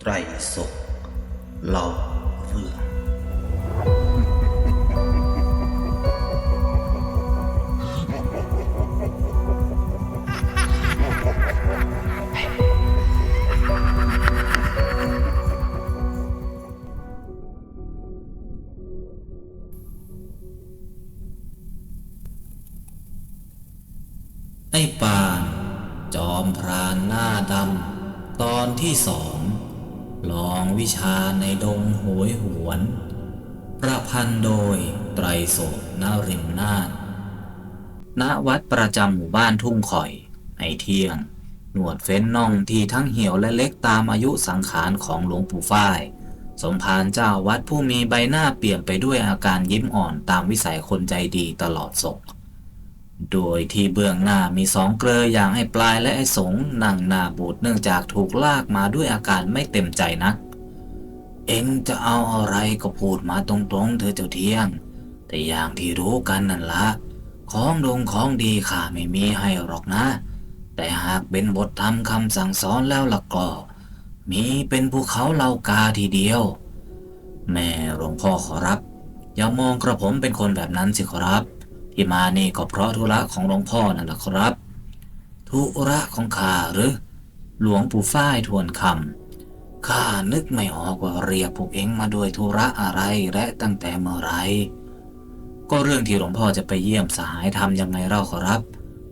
ไตรสกเล่าเรื่องไอ้ปาน จอมพรานหน้าดำ ตอนที่สอง วิชาในดงโหยหวน ประพันธ์โดยไตรโสนาริมนาถณวัดประจำหมู่บ้านทุ่งข่อย ในเที่ยง หนวดเฟ้นน่องที่ทั้งเหี่ยวและเล็กตามอายุสังขารของหลวงปู่ฝ้าย สมภารเจ้าวัดผู้มีใบหน้าเปลี่ยนไปด้วยอาการยิ้มอ่อนตามวิสัยคนใจดีตลอดศกโดยที่เบื้องหน้ามีสองเกลออย่างไอ้ปลายและไอ้สงนั่งหน้าบูดเนื่องจากถูกลากมาด้วยอาการไม่เต็มใจนัก เองจะเอาอะไรก็พูดมาตรงๆเธอเจ้าเที่ยง แต่อย่างที่รู้กันนั่นละของดงของดีข้าไม่มีให้หรอกนะ แต่หากเป็นบทธรรมคำสั่งสอนแล้วล่ะก็ มีเป็นภูเขาเหล่ากาทีเดียว แม่หลวงพ่อขอรับ อย่ามองกระผมเป็นคนแบบนั้นสิขอรับ ที่มานี่ก็เพราะธุระของหลวงพ่อนั่นแหละครับ ธุระของข้าหรือ หลวงปู่ฝ้ายทวนคำ ข้านึกไม่ออกว่าเรียกพวกเองมาด้วยธุระอะไรและตั้งแต่เมื่อไร ก็เรื่องที่หลวงพ่อจะไปเยี่ยมสหายทำยังไงเล่าขอรับ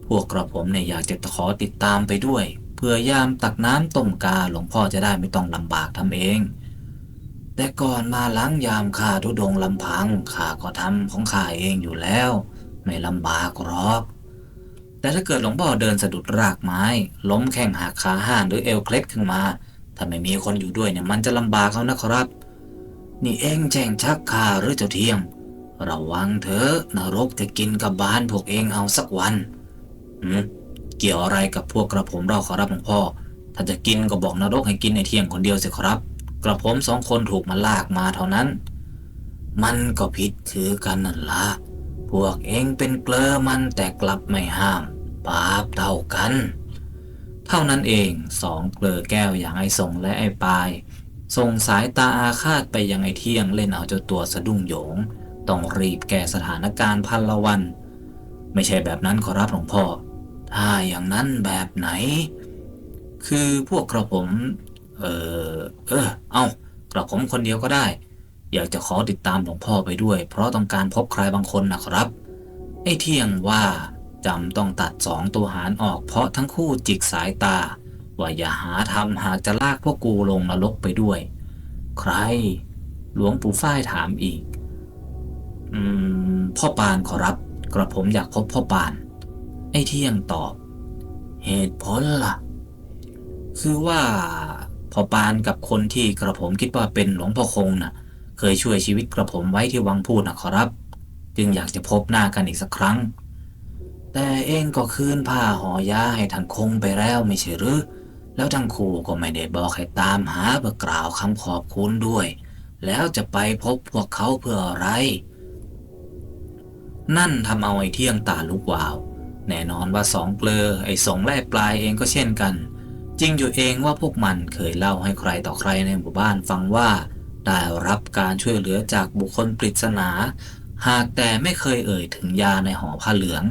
พวกกระผมเนี่ยอยากจะขอติดตามไปด้วย เพื่อยามตักน้ำต้มกาหลวงพ่อจะได้ไม่ต้องลำบากทำเอง แต่ก่อนมาล้างยามข้าทุดงลำพังข้าก็ทำของข้าเองอยู่แล้ว ไม่ลำบากหรอกแต่ถ้าเกิดหลวงพ่อเดินสะดุดรากไม้ ล้มแข้งหักขาห้านหรือเอวเคล็ดขึ้นมา ถ้าไม่มีคนอยู่ด้วยเนี่ยมันจะลำบากเขานะครับ นี่เองแจ้งชักข้าหรือเจ้าเทียม ระวังเถอะนรกจะกินกับบ้านพวกเองเอาสักวันหืมเกี่ยวอะไรกับพวกกระผมเราขอรับหลวงพ่อ ถ้าจะกินก็บอกนรกให้กินในเที่ยงคนเดียวสิครับ กระผมสองคนถูกมันลากมาเท่านั้น มันก็ผิดถือกันนั่นละพวกเองเป็นเกลอมันแต่กลับไม่ห้าม บาปเท่ากัน เท่านั้นเองสองเกลอแก้วอย่างไอ้ส่งและไอ้ปายส่งสายตาอาฆาตไปยังไอ้เที่ยงเล่นเอาเจ้าตัวสะดุ้งโยง ต้องรีบแก้สถานการณ์พันละวัน ไม่ใช่แบบนั้นขอรับหลวงพ่อ ถ้าอย่างนั้นแบบไหน คือพวกกระผม เออเออ เอากระผมคนเดียวก็ได้ อยากจะขอติดตามหลวงพ่อไปด้วย เพราะต้องการพบใครบางคนนะครับ ไอ้เที่ยงว่า จำต้องตัดสองตัวหารออกเพราะทั้งคู่จิกสายตา ว่าอย่าหาทำหากจะลากพวกกูลงนรกไปด้วย ใคร หลวงปู่ฝ้ายถามอีก อืม พ่อปานขอรับ กระผมอยากพบพ่อปาน ไอ้เที่ยงตอบ เหตุผลล่ะ คือว่าพ่อปานกับคนที่กระผมคิดว่าเป็นหลวงพ่อคงน่ะ เคยช่วยชีวิตกระผมไว้ที่วังพูดนะขอรับ จึงอยากจะพบหน้ากันอีกสักครั้ง แต่เองก็คืนผ้าห่อยาให้ท่านคงไปแล้วไม่ใช่หรือ แล้วทั้งคู่ก็ไม่ได้บอกให้ตามหาเพื่อกล่าวคำขอบคุณด้วย แล้วจะไปพบพวกเขาเพื่ออะไร นั่นทำเอาไอ้เที่ยงตาลุกวาว แน่นอนว่าสองเกลอไอ้สองและไอ้ปลายเองก็เช่นกัน จริงอยู่เองว่าพวกมันเคยเล่าให้ใครต่อใครในหมู่บ้านฟังว่าได้รับการช่วยเหลือจากบุคคลปริศนา หากแต่ไม่เคยเอ่ยถึงยาในห่อผ้าเหลือง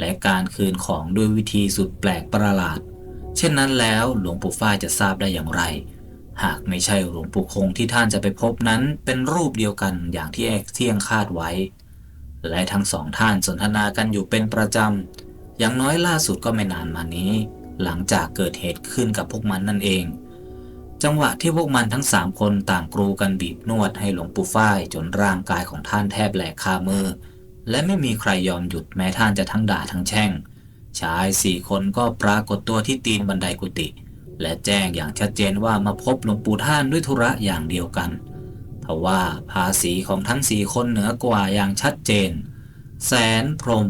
และการคืนของด้วยวิธีสุดแปลกประหลาด เช่นนั้นแล้วหลวงปู่ฝ้ายจะทราบได้อย่างไร หากไม่ใช่หลวงปู่คงที่ท่านจะไปพบนั้นเป็นรูปเดียวกันอย่างที่เอกเที่ยงคาดไว้ และทั้งสองท่านสนทนากันอยู่เป็นประจำ อย่างน้อยล่าสุดก็ไม่นานมานี้ หลังจากเกิดเหตุขึ้นกับพวกมันนั่นเอง จังหวะที่พวกมันทั้งสามคนต่างกรูกันบีบนวดให้หลวงปู่ฝ้ายจนร่างกายของท่านแทบแหลกคามือ และไม่มีใครยอมหยุดแม้ท่านจะทั้งด่าทั้งแช่ง ชายสี่คนก็ปรากฏตัวที่ตีนบันไดกุฏิและแจ้งอย่างชัดเจนว่ามาพบหลวงปู่ท่านด้วยธุระอย่างเดียวกันทว่าภาษีของทั้งสี่คนเหนือกว่าอย่างชัดเจน แสนพรม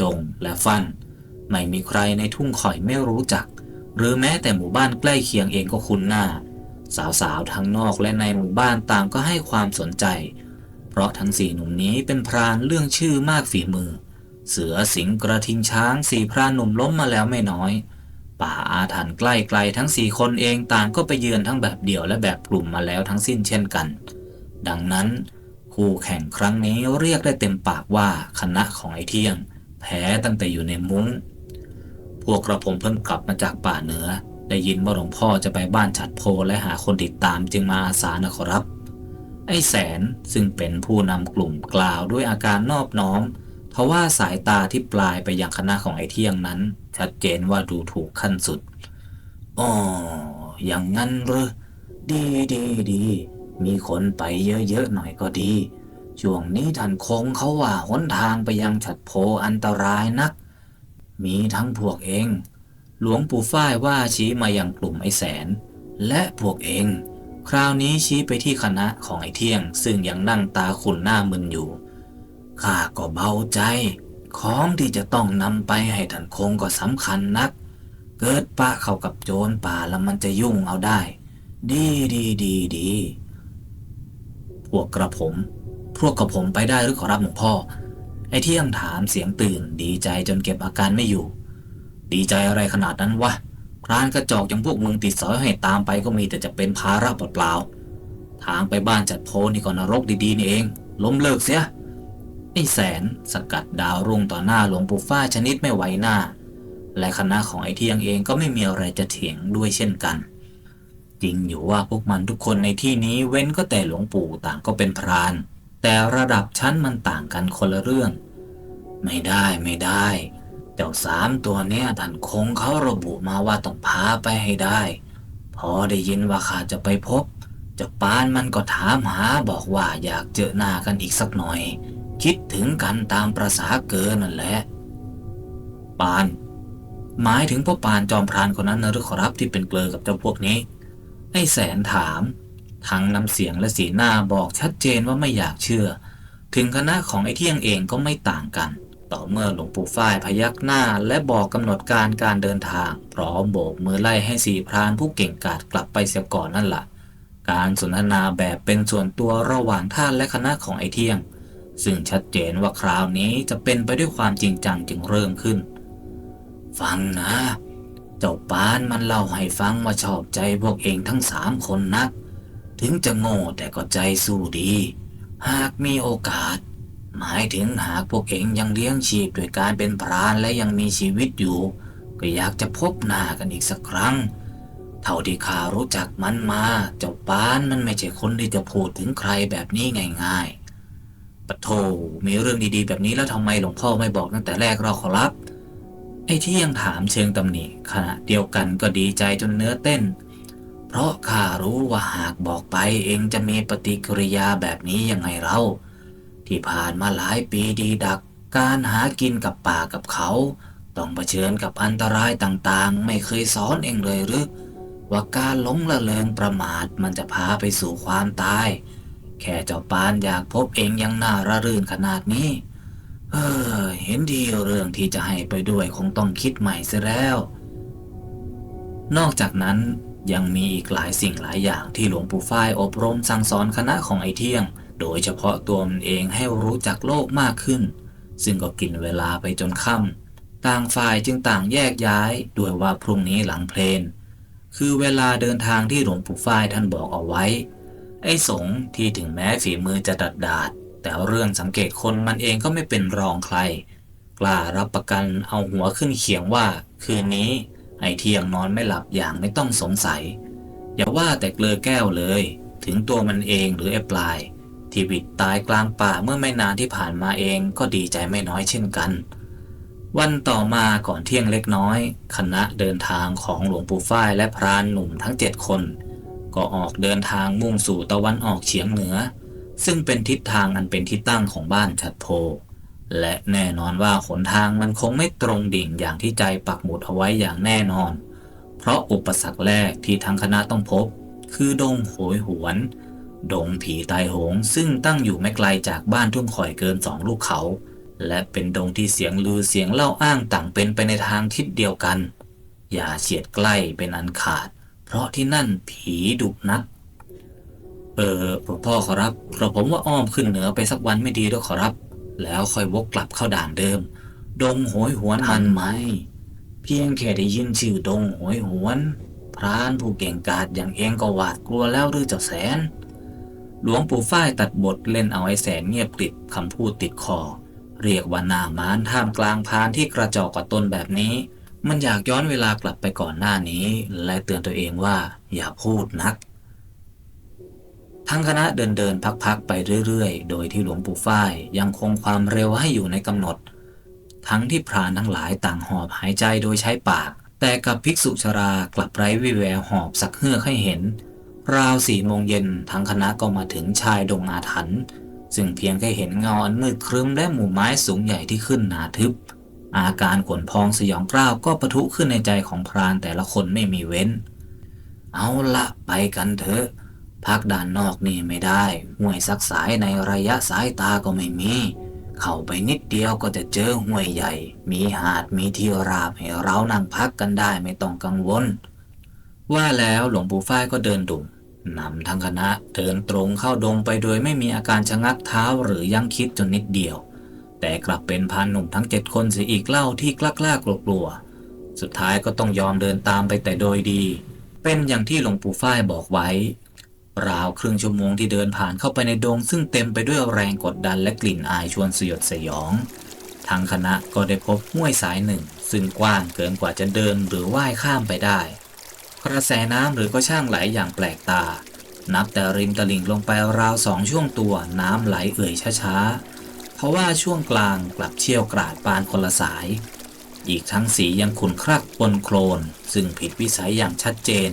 จงและฟัน ไม่มีใครในทุ่งข่อยไม่รู้จัก หรือแม้แต่หมู่บ้านใกล้เคียงเองก็คุ้นหน้า สาวๆทั้งนอกและในหมู่บ้านต่างก็ให้ความสนใจ เพราะทั้งสี่หนุ่มนี้เป็นพรานเรื่องชื่อมากฝีมือ เสือสิงห์กระทิงช้างสี่พรานหนุ่มล้มมาแล้วไม่น้อย ป่าอาถรรพ์ใกล้ไกลทั้งสี่คนเองต่างก็ไปเยือนทั้งแบบเดี่ยวและแบบกลุ่มมาแล้วทั้งสิ้นเช่นกัน ดังนั้น คู่แข่งครั้งนี้เรียกได้เต็มปากว่าคณะของไอเที่ยง แพ้ตั้งแต่อยู่ในมุง้ง พวกกระผมเพิ่งกลับมาจากป่าเหนือ ได้ยินว่าหลวงพ่อจะไปบ้านฉัดโพและหาคนติดตามจึงมาอาสานะขอรับ อ้แสนซึ่งเป็นผู้นำกลุ่มกล่าวด้วยอาการนอบน้อมทว่าสายตาที่ปลายไปยังคณะของไอ้เที่ยงนั้น ชัดเจนว่าดูถูกขั้นสุดอ๋ออย่างงั้นเหรอดีดีดี มีคนไปเยอะๆหน่อยก็ดี ช่วงนี้ท่านคงเขาว่าหนทางไปยังฉัดโพอันตรายนัก มีทั้งพวกเอง หลวงปู่ฝ้ายว่าชี้มายังกลุ่มไอ้แสน และพวกเอง คราวนี้ชี้ไปที่คณะของไอ้เที่ยง ซึ่งยังนั่งตาขุ่นหน้ามึนอยู่ ข้าก็เบาใจ ของที่จะต้องนำไปให้ท่านคงก็สำคัญนัก เกิดปะเข้ากับโจรป่าแล้วมันจะยุ่งเอาได้ ดีดีดีดีพวกกระผม พวกกระผมไปได้หรือขอรับหลวงพ่อ ไอ้เที่ยงถามเสียงตื่น ดีใจจนเก็บอาการไม่อยู่ ดีใจอะไรขนาดนั้นวะ รานกระจอกอย่างพวกมึงติดสอยให้ตามไปก็มีแต่จะเป็นภาระเปล่าๆทางไปบ้านจัดโพนี่ก็นรกดีๆนี่เอง ล้มเลิกเสียไอ้แสนสกัดดาวรุ่งต่อหน้าหลวงปู่ฟ้าชนิดไม่ไหวหน้า และคณะของไอ้เที่ยงเองก็ไม่มีอะไรจะเถียงด้วยเช่นกันจริงอยู่ว่าพวกมันทุกคนในที่นี้เว้นก็แต่หลวงปู่ต่างก็เป็นพราน แต่ระดับชั้นมันต่างกันคนละเรื่อง ไม่ได้ไม่ได้ เจ้าสามตัวเนี้ยท่านคงเขาระบุมาว่าต้องพาไปให้ได้ พอได้ยินว่าข้าจะไปพบเจ้าปานมันก็ถามหาบอกว่าอยากเจอหน้ากันอีกสักหน่อย คิดถึงกันตามประษาเกินนั่นแหละ ปาน หมายถึงพ่อปานจอมพรานคนนั้นนะหรือขอรับที่เป็นเกลอกับเจ้าพวกนี้ ไอ้แสนถาม ทั้งน้ำเสียงและสีหน้าบอกชัดเจนว่าไม่อยากเชื่อ ถึงคณะของไอ้เที่ยงเองก็ไม่ต่างกัน ต่อเมื่อหลวงปู่ฝ้ายพยักหน้าและบอกกำหนดการการเดินทาง พร้อมโบกมือไล่ให้สี่พรานผู้เก่งกาจกลับไปเสียก่อนนั่นละ่ะ การสนทนาแบบเป็นส่วนตัวระหว่างท่านและคณะของไอเที่ยง ซึ่งชัดเจนว่าคราวนี้จะเป็นไปด้วยความจริงจังจึงเริ่มขึ้น ฟังนะ เจ้าปานมันเล่าให้ฟังว่าชอบใจพวกเองทั้งสามคนนัก ถึงจะโง่แต่ก็ใจสู้ดี หากมีโอกาส หมายถึงหากพวกเองยังเลี้ยงชีพโดยการเป็นพรานและยังมีชีวิตอยู่ ก็อยากจะพบหน้ากันอีกสักครั้ง เท่าที่ข้ารู้จักมันมา เจ้าปานมันไม่ใช่คนที่จะพูดถึงใครแบบนี้ง่ายๆปะโทมีเรื่องดีๆ แบบนี้แล้วทำไมหลวงพ่อไม่บอกตั้งแต่แรกเราขอรับ ไอ้ที่ยังถามเชิงตำหนิขณะเดียวกันก็ดีใจจนเนื้อเต้น เพราะข้ารู้ว่าหากบอกไปเองจะมีปฏิกิริยาแบบนี้ยังไงเรา ที่ผ่านมาหลายปีดีดัก การหากินกับป่ากับเขา ต้องเผชิญกับอันตรายต่างๆ ไม่เคยสอนเองเลยหรือว่าการหลงละเลงประมาทมันจะพาไปสู่ความตาย แค่เจ้าปานอยากพบเองยังน่าระรื่นขนาดนี้ เออ เห็นดีเรื่องที่จะให้ไปด้วยคงต้องคิดใหม่เสียแล้ว นอกจากนั้นยังมีอีกหลายสิ่งหลายอย่างที่หลวงปู่ฝ้ายอบรมสั่งสอนคณะของไอเที่ยง โดยเฉพาะตัวมันเองให้รู้จักโลกมากขึ้น ซึ่งก็กินเวลาไปจนค่ำต่างฝ่ายจึงต่างแยกย้ายด้วยว่าพรุ่งนี้หลังเพลน คือเวลาเดินทางที่หลวงปู่ฝ้ายท่านบอกเอาไว้ ไอ้สงที่ถึงแม้ฝีมือจะดัดดาดแต่เรื่องสังเกตคนมันเองก็ไม่เป็นรองใคร กล้ารับประกันเอาหัวขึ้นเขียงว่า คืนนี้ไอ้เที่ยงนอนไม่หลับอย่างไม่ต้องสงสัย อย่าว่าแต่เกลือแก้วเลย ถึงตัวมันเองหรือไอ้ปลาย ที่บิดตายกลางป่าเมื่อไม่นานที่ผ่านมาเองก็ดีใจไม่น้อยเช่นกัน วันต่อมาก่อนเที่ยงเล็กน้อย คณะเดินทางของหลวงปู่ฝ้ายและพรานหนุ่มทั้งเจ็ดคน ก็ออกเดินทางมุ่งสู่ตะวันออกเฉียงเหนือ ซึ่งเป็นทิศทางอันเป็นที่ตั้งของบ้านชัดโพ และแน่นอนว่าหนทางมันคงไม่ตรงดิ่งอย่างที่ใจปักหมุดเอาไว้อย่างแน่นอน เพราะอุปสรรคแรกที่ทางคณะต้องพบ คือดงโหยหวน ดงผีตายโหงซึ่งตั้งอยู่ไม่ไกลจากบ้านทุ่งข่อยเกินสองลูกเขา และเป็นดงที่เสียงลือเสียงเล่าอ้างต่างเป็นไปในทางทิศเดียวกัน อย่าเฉียดใกล้เป็นอันขาด เพราะที่นั่นผีดุนัก เออพ่อขอรับกระผมว่าอ้อมขึ้นเหนือไปสักวันไม่ดีด้วยขอรับ แล้วค่อยวกกลับเข้าด่านเดิม ดงโหยหวนมันไหม เพียงแค่ได้ยินชื่อดงโหวยหวนพรานผู้เก่งกาจอย่างเองก็หวาดกลัวแล้วหรือเจ้าแสน หลวงปู่ฝ้ายตัดบทเล่นเอาไอ้แสนเงียบกริบคำพูดติดคอ เรียกว่าหน้ามานท่ามกลางพานที่กระจอกกับตนแบบนี้ มันอยากย้อนเวลากลับไปก่อนหน้านี้ และเตือนตัวเองว่าอย่าพูดนัก ทั้งคณะเดินเดินพักๆไปเรื่อยๆ โดยที่หลวงปู่ฝ้ายยังคงความเร็วให้อยู่ในกำหนด ทั้งที่พรานทั้งหลายต่างหอบหายใจโดยใช้ปาก แต่กับภิกษุชรากลับไร้วิแววหอบสักเฮือกให้เห็น ราวสี่โมงเย็นทั้งคณะก็มาถึงชายดงอาถรรพ์ซึ่งเพียงแค่เห็นเงาอันมืดครึ้มและหมู่ไม้สูงใหญ่ที่ขึ้นหนาทึบ อาการขนพองสยองกล้าวก็ปะทุขึ้นในใจของพรานแต่ละคนไม่มีเว้น เอาละไปกันเถอะ พักด้านนอกนี่ไม่ได้ห้วยซักสายในระยะสายตาก็ไม่มี เข้าไปนิดเดียวก็จะเจอห้วยใหญ่ มีหาดมีที่ราบให้เรานั่งพักกันได้ไม่ต้องกังวล ว่าแล้วหลวงปู่ฝ้ายก็เดินดุ่มนำทั้งคณะเดินตรงเข้าดงไปโดยไม่มีอาการชะงักเท้าหรือยั้งคิดจนนิดเดียว แต่กลับเป็นพานหนุ่มทั้งเจ็ดคนเสียอีกเล่าที่กล้ากล้ากลัวๆสุดท้ายก็ต้องยอมเดินตามไปแต่โดยดี เป็นอย่างที่หลวงปู่ฝ้ายบอกไว้ ราวครึ่งชั่วโมงที่เดินผ่านเข้าไปในดง ซึ่งเต็มไปด้วยแรงกดดันและกลิ่นอายชวนสยดสยองทางคณะก็ได้พบห้วยสายหนึ่ง ซึ่งกว้างเกินกว่าจะเดินหรือว่ายข้ามไปได้ กระแสน้ำหรือก็ช่างไหลอย่างแปลกตา นับแต่ริมตลิ่งลงไปราวสองช่วงตัวน้ำไหลเอ่ยช้าๆ เพราะว่าช่วงกลางกลับเชี่ยวกราดปานคนละสาย อีกทั้งสียังขุ่นครักปนโคลน ซึ่งผิดวิสัยอย่างชัดเจน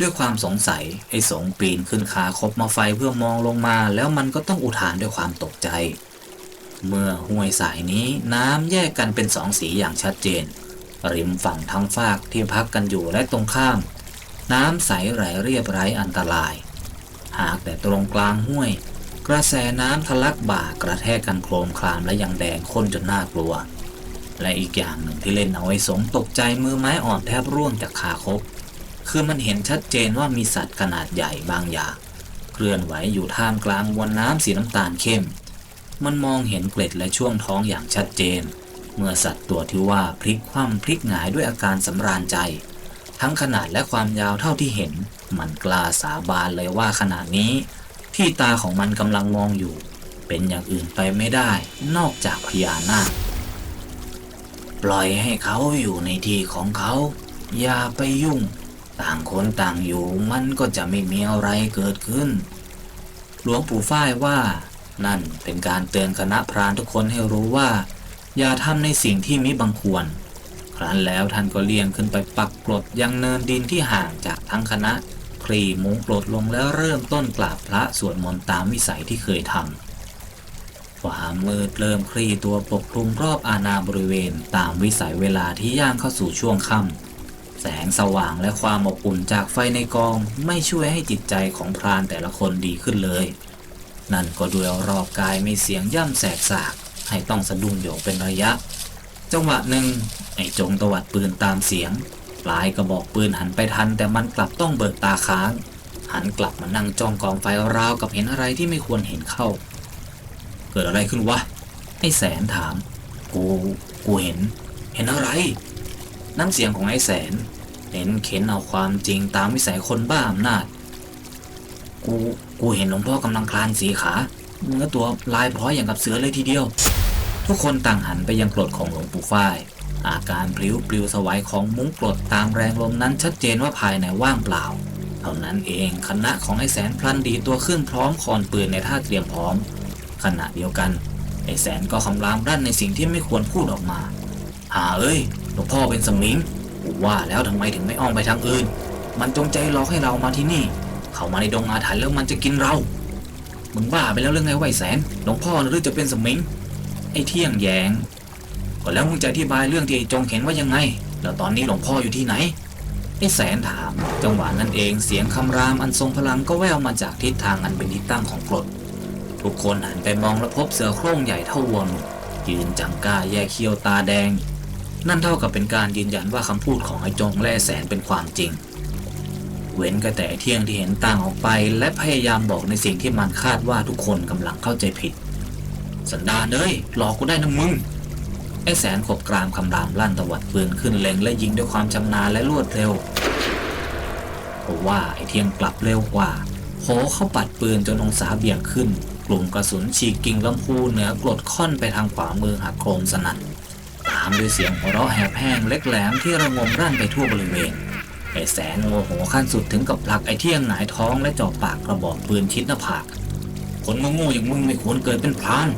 ด้วยความสงสัยไอ้สงปีนขึ้นขาคบมาไฟเพื่อมองลงมาแล้วมันก็ต้องอุทานด้วยความตกใจ เมื่อห้วยสายนี้น้ำแยกกันเป็นสองสีอย่างชัดเจน ริมฝั่งทั้งฝากที่พักกันอยู่และตรงข้าม น้ำใสไหลเรียบไร้อันตราย หากแต่ตรงกลางห้วย กระแสน้ำทะลักบ่ากระแทกกันโครมคลามและยังแดงข้นจนน่ากลัว และอีกอย่างหนึ่งที่เล่นเอาไว้สงตกใจมือไม้อ่อนแทบร่วงจากขาคบ คือมันเห็นชัดเจนว่ามีสัตว์ขนาดใหญ่บางอย่างเคลื่อนไหวอยู่ท่ามกลางมวลน้ำสีน้ำตาลเข้ม มันมองเห็นเกล็ดและช่วงท้องอย่างชัดเจน เมื่อสัตว์ตัวที่ว่าพลิกคว่ำพลิกหงายด้วยอาการสำราญใจ ทั้งขนาดและความยาวเท่าที่เห็น มันกล้าสาบานเลยว่าขนาดนี้ ที่ตาของมันกำลังมองอยู่ เป็นอย่างอื่นไปไม่ได้ นอกจากพญานาคปล่อยให้เขาอยู่ในที่ของเขา อย่าไปยุ่ง ต่างคนต่างอยู่มันก็จะไม่มีอะไรเกิดขึ้น หลวงปู่ฝ้ายว่า นั่นเป็นการเตือนคณะพรานทุกคนให้รู้ว่า อย่าทำในสิ่งที่มิบังควร ครั้นแล้วท่านก็เลี่ยงขึ้นไปปักกรดยังเนินดินที่ห่างจากทั้งคณะ คลีมุงกรดลงแล้วเริ่มต้นกราบพระสวดมนต์ตามวิสัยที่เคยทำความมืดเริ่มคลี่ตัวปกคลุมรอบอาณาบริเวณตามวิสัยเวลาที่ย่างเข้าสู่ช่วงค่ำแสงสว่างและความอบอุ่นจากไฟในกองไม่ช่วยให้จิตใจของพรานแต่ละคนดีขึ้นเลย นั่นก็ด้วยรอบกายมีเสียงย่ำแสกสาก ให้ต้องสะดุ้งโยงเป็นระยะ จังหวะหนึ่งไอ้จงตวัดปืนตามเสียง ปลายกระบอกปืนหันไปทัน แต่มันกลับต้องเบิกตาค้าง หันกลับมานั่งจ้องกองไฟราวกับเห็นอะไรที่ไม่ควรเห็นเข้า เกิดอะไรขึ้นวะ ไอ้แสนถาม กู กูเห็น เห็นอะไร น้ำเสียงของไอ้แสนเห็นเข็นเอาความจริงตามวิสัยคนบ้าอำนาจ กู กูเห็นหลวงพ่อกำลังคลานสีขา เนื้อตัวลายพร้อยอย่างกับเสือเลยทีเดียว ทุกคนต่างหันไปยังกรดของหลวงปู่ฝ้าย อาการปลิวปลิวสวัยของมุ้งกรดตามแรงลมนั้นชัดเจนว่าภายในว่างเปล่า เท่านั้นเองคณะของไอ้แสนพลันดีตัวขึ้นพร้อมคอนปืนในท่าเตรียมพร้อม ขณะเดียวกัน ไอ้แสนก็คำรามรั่นในสิ่งที่ไม่ควรพูดออกมาหาเอ้ยหลวงพ่อเป็นสมิงว่าแล้วทำไมถึงไม่อ้อมไปทางอื่น มันจงใจหลอกให้เรามาที่นี่ เข้ามาในดงอาถรรพ์แล้วมันจะกินเรา มึงบ้าไปแล้วเรื่องไงไอ้แสนหลวงพ่อหรือจะเป็นสมิงไอ้เที่ยงแยงก็แล้วมึงจะอธิบายเรื่องที่ไอ้จงเห็นว่ายังไง แล้วตอนนี้หลวงพ่ออยู่ที่ไหนไอ้แสนถาม จังหวะนั้นเองเสียงคำรามอันทรงพลังก็แว่วมาจากทิศทางอันเป็นที่ตั้งของกรดทุกคนหันไปมองและพบเสือโคร่งใหญ่เท่าวัวหนุ่มยืนจังก้าแยกเขี้ยวตาแดง นั่นเท่ากับเป็นการยืนยันว่าคำพูดของไอ้จงและแสนเป็นความจริง เว้นก็แต่เที่ยงที่เห็นต่างออกไป และพยายามบอกในสิ่งที่มันคาดว่าทุกคนกำลังเข้าใจผิด สันดานเอ้ยหลอกกูได้นะมึงไอ้แสนขบกรามคำรามลั่นตวัดปืนขึ้นเล็งและยิงด้วยความชำนาญและรวดเร็วเพราะว่าไอ้เทียงกลับเร็วกว่าโผเข้าปัดปืนจนองศาเบี่ยงขึ้น กลุ่มกระสุนฉีกกิ่งลำพูเหนือกรดค่อนไปทางขวามือหักโครมสนั่นตามด้วยเสียงหัวเราะแหบแห้งเล็กแหลมที่ระงมรั่นไปทั่วบริเวณ ไอ้แสนโมโหขั้นสุดถึงกับผลักไอ้เที่ยงหงายท้องและจ่อปากกระบอกปืนชิดหน้าผาก คนโง่ๆอย่างมึงไม่ควรเกิดเป็นพราน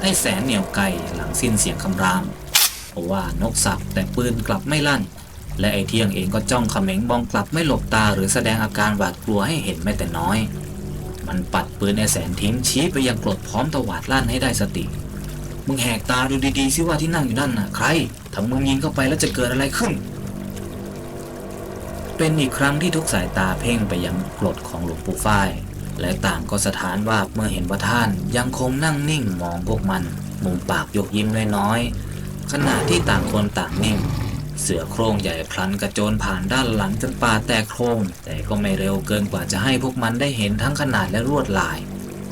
ไอ้แสนเหนียวไกลหลังสิ้นเสียงคำราม เพราะว่านกสับแต่ปืนกลับไม่ลั่น และไอ้เที่ยงเองก็จ้องเขม็งมองกลับไม่หลบตาหรือแสดงอาการหวาดกลัวให้เห็นแม้แต่น้อย มันปัดปืนไอ้แสนทิ้งชี้ไปยังกรดพร้อมตวาดลั่นให้ได้สติมึงแหกตาดูดีๆสิว่าที่นั่งอยู่นั่นน่ะใครถ้ามึงยิงเข้าไปแล้วจะเกิดอะไรขึ้น เป็นอีกครั้งที่ทุกสายตาเพ่งไปยังกรดของหลวงปู่ฝ้าย และต่างก็สถานว่าเมื่อเห็นว่าท่านยังคงนั่งนิ่งมองพวกมัน มุมปากยกยิ้มน้อยๆขณะที่ต่างคนต่างนิ่ง เสือโครงใหญ่พลันกระโจนผ่านด้านหลังจนป่าแตกโครง แต่ก็ไม่เร็วเกินกว่าจะให้พวกมันได้เห็นทั้งขนาดและลวดลาย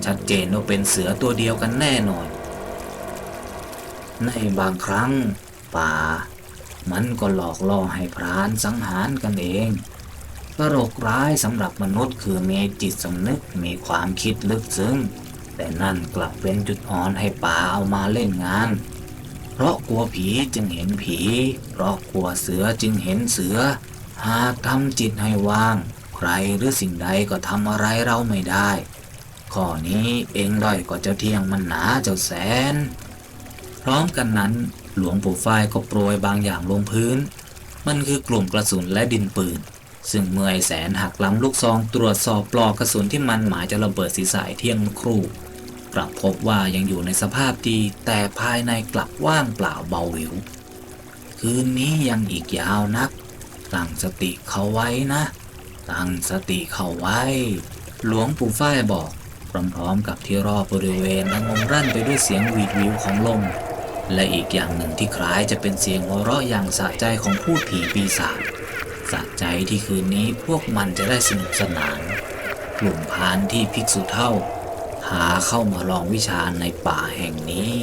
ชัดเจนว่าเป็นเสือตัวเดียวกันแน่นอนในบางครั้งป่า มันก็หลอกล่อให้พรานสังหารกันเองตลกร้ายสำหรับมนุษย์คือมีจิตสำนึกมีความคิดลึกซึ้ง แต่นั่นกลับเป็นจุดอ่อนให้ป่าเอามาเล่นงาน เพราะกลัวผีจึงเห็นผี เพราะกลัวเสือจึงเห็นเสือ หากทำจิตให้ว่าง ใครหรือสิ่งใดก็ทำอะไรเราไม่ได้ ข้อนี้เองด้อยกว่าเจ้าเที่ยงมันหนาเจ้าแสน พร้อมกันนั้น หลวงปู่ฝ้ายก็โปรยบางอย่างลงพื้น มันคือกลุ่มกระสุนและดินปืน ซึ่งเมื่อไอแสนหักล้ำลูกซองตรวจสอบปลอกกระสุนที่มันหมายจะระเบิดศีรษะเที่ยงครู่ กลับพบว่ายังอยู่ในสภาพดี แต่ภายในกลับว่างเปล่าเบาหวิว คืนนี้ยังอีกยาวนัก ตั้งสติเขาไว้นะ ตั้งสติเขาไว้ หลวงปู่ฝ้ายบอกพร้อมๆกับที่รอบบริเวณระงมรั่นไปด้วยเสียงหวีดวิวของลม และอีกอย่างหนึ่งที่คล้ายจะเป็นเสียงหัวเราะอย่างสะใจของผู้ผีปีศาจสะใจที่คืนนี้พวกมันจะได้สนุกสนาน กลุ่มพานที่ภิกษุเท่า หาเข้ามาลองวิชาในป่าแห่งนี้